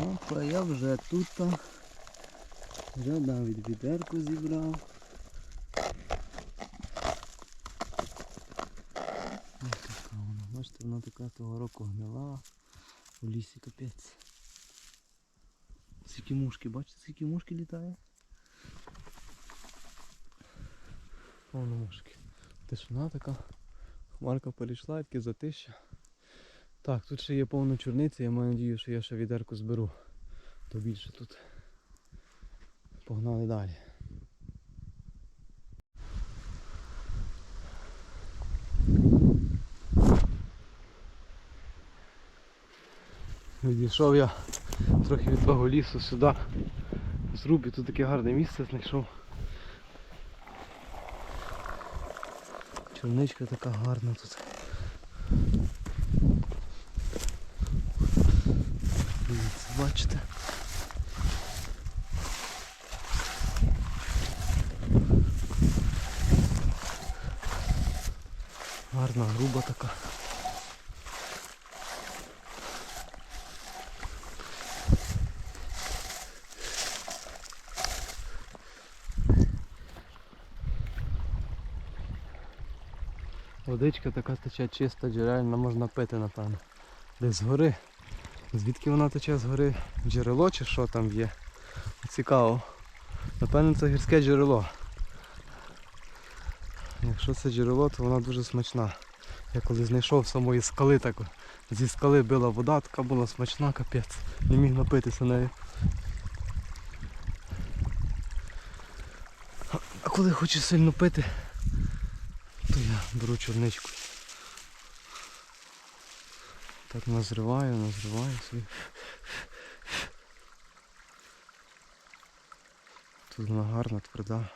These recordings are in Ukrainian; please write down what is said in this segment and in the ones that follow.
Опа, я вже тут. Вже навіть відерку зібрав. Ось така вона. Бачите, вона така того року гнила. В лісі капець. Скільки мушки, бачите, скільки мушки літає? Повно мушки. Тишина така. Хмарка перейшла, таке затища. Так, тут ще є повно чорниці, я маю надію, що я ще відерку зберу. То більше тут. Погнали далі. Відійшов я трохи від того лісу сюди. Зруб і тут таке гарне місце знайшов. Чорничка така гарна тут. Дивіться, бачите? Гарна, груба така. Водичка така тече чиста, джерельна, можна пити, напевно. Десь згори. Звідки вона тече згори? Джерело чи що там є? Цікаво. Напевно це гірське джерело. Якщо це джерело, то вона дуже смачна. Я коли знайшов самої скали, так зі скали била вода, така була смачна, капець. Не міг напитися нею. А коли хочу сильно пити, то я беру чорничку. Так назриваю, назриваю собі. Тут вона гарна, тверда.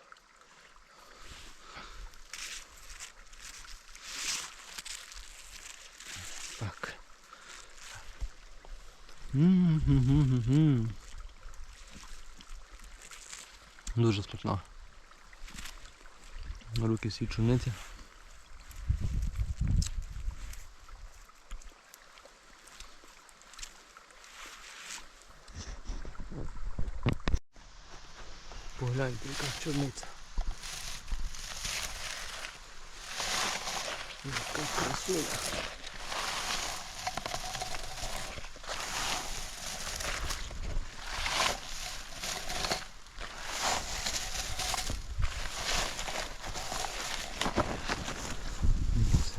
Так. Дуже смачна. Руки всі чорниці. Погляньте, яка чорниця. Яка красуня. Дивіться,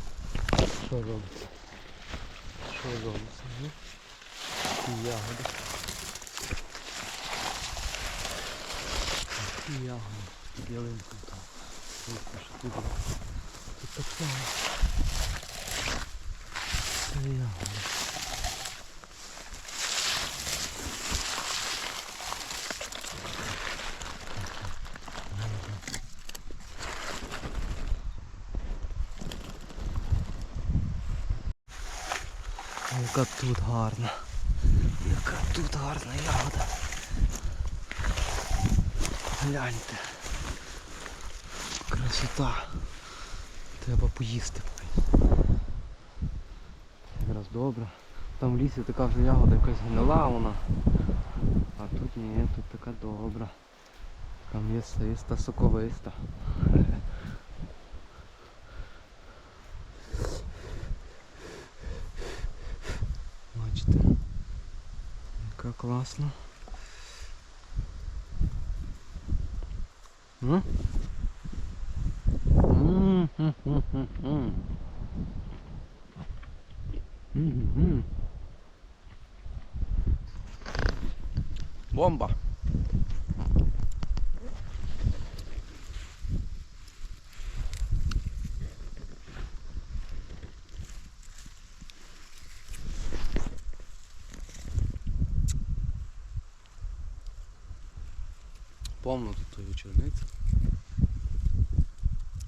Що робиться? Що робиться? Ну? І ягоди. Ялинку там. Тут так само. Це ягоди. Яка тут гарна. Яка тут гарна ягода. Гляньте. Красота. Треба поїсти. Якраз добре. Там в лісі така вже ягода якась гнила вона. А тут ні, тут така добра. Там є систа, соковиста. Бачите, яка класна. 응? 음, 음, 음, 음, 음. 음, 음. 뭐한 봐. Повно тут тої черниці.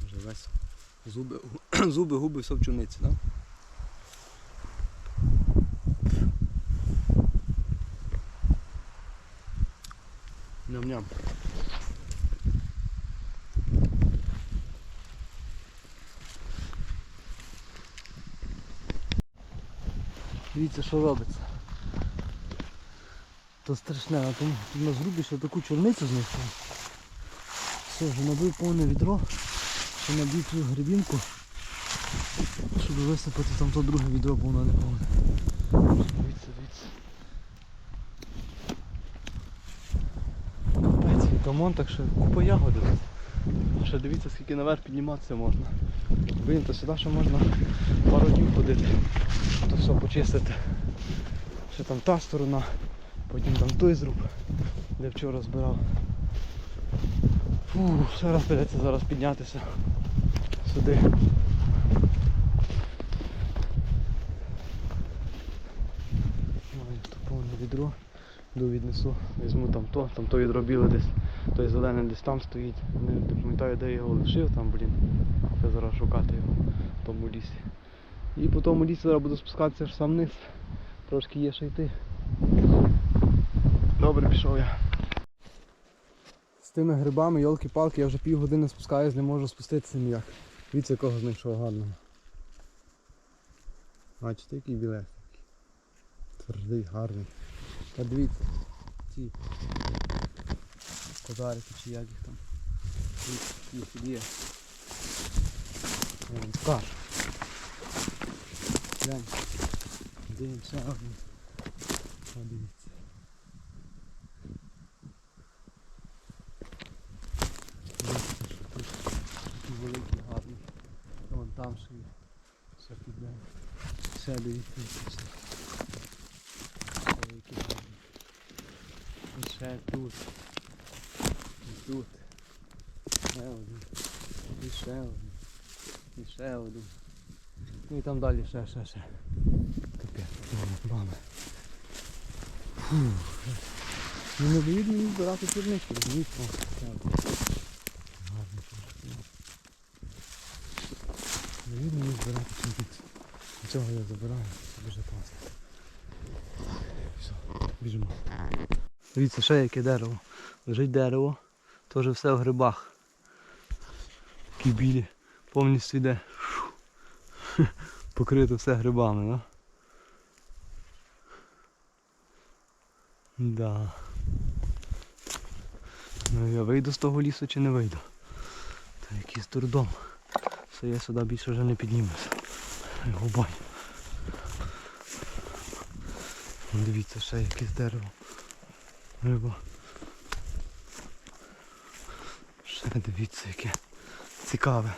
Вже весь зуби, зуби, губи, все в чорниці, так? Ням-ням. Дивіться, що робиться. То страшне, а тому на зрубі ще таку чорницю знайшов. Все, вже набив повне відро, ще набив цю грибінку, щоб висипати там то друге відро, бо воно не повне. Дивіться, дивіться. Капець, вон так ще купа ягоди. Ще дивіться, скільки наверх підніматися можна. Блін, то сюди ще можна пару днів ходити. То все почистити. Ще там та сторона, потім там той зруб, де вчора збирав. Фу, ще раз придеться зараз піднятися сюди. Маю повне відро. Йду віднесу, візьму там то, там то відро біле десь, той зелений десь там стоїть. Не пам'ятаю, де я його лишив там, блін. Я зараз шукати його в тому лісі. І по тому лісі зараз буду спускатися аж сам вниз. Трошки є ще йти. Добре, пішов я. З тими грибами, йолки-палки, я вже півгодини спускаюсь, не можу спуститися ніяк. Дивіться, якого знайшов гарного. Бачите, який білесенький. Твердий, гарний. Та дивіться, ці козарики чи як їх там. Їх є. Я покажу. Глянь. Дивимося один. О, дивіться. Дивіться, що тут такий великий гарний. Вон там є. Все піде. Ще дивіться. І ще тут. І тут. Ще один. І ще один. І ще один. Ну і там далі ще, ще, ще. Капець. Фу. Ну не мені збирати чернички, розумієте? О, ще один. Гарний чернички. Не дають мені збирати чернички. Цього я забираю, дуже класно. Все, біжимо. Дивіться, ще яке дерево. Лежить дерево, теж все в грибах. Такі білі, повністю йде. Покрито все грибами, да? Да. Ну я вийду з того лісу чи не вийду. Та якийсь дурдом. Все, я сюди більше вже не піднімуся. Бань. Вон Дивіться, ще якесь дерево. Риба. Ще дивіться, яке цікаве.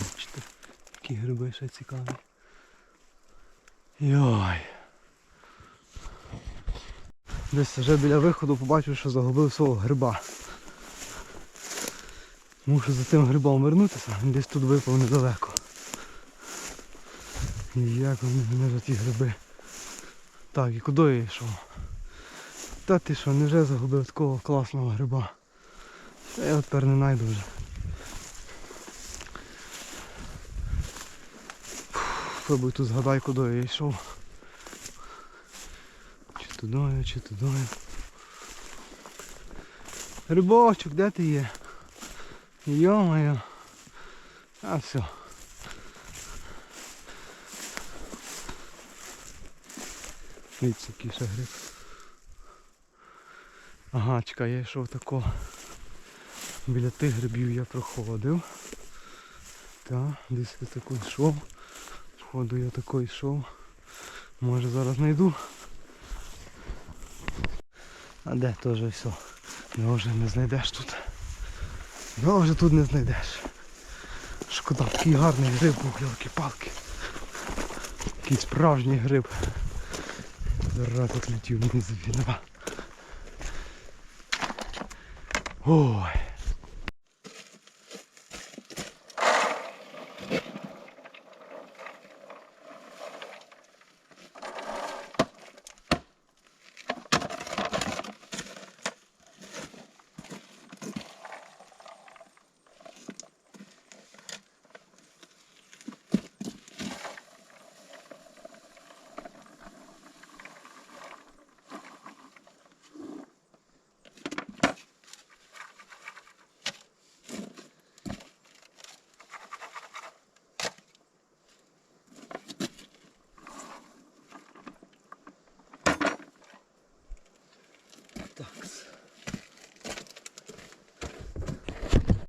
Бачите, які гриби ще цікаві. Йой. Десь вже біля виходу побачив, що загубив свого гриба. Мушу за тим грибом вернутися, десь тут випав недалеко. І як вони мене за ті гриби. Так, і куди я йшов? Та ти що, невже загубив такого класного гриба? Та я тепер не знайду вже. Пробуй тут згадай, куди я йшов. Чи туди, чи туди. Грибочок, де ти є? Йо-моє. А все. Дивіться, який гриб. Ага, чекай, я йшов тако. Біля тих грибів я проходив. Так, десь я тако йшов. Походу я тако йшов. Може зараз знайду. А де теж все. Його вже не знайдеш тут. Його вже тут не знайдеш. Шкода, такий гарний гриб був, ялки-палки. Такий справжній гриб. Зараз летів мені з вінова. Ой.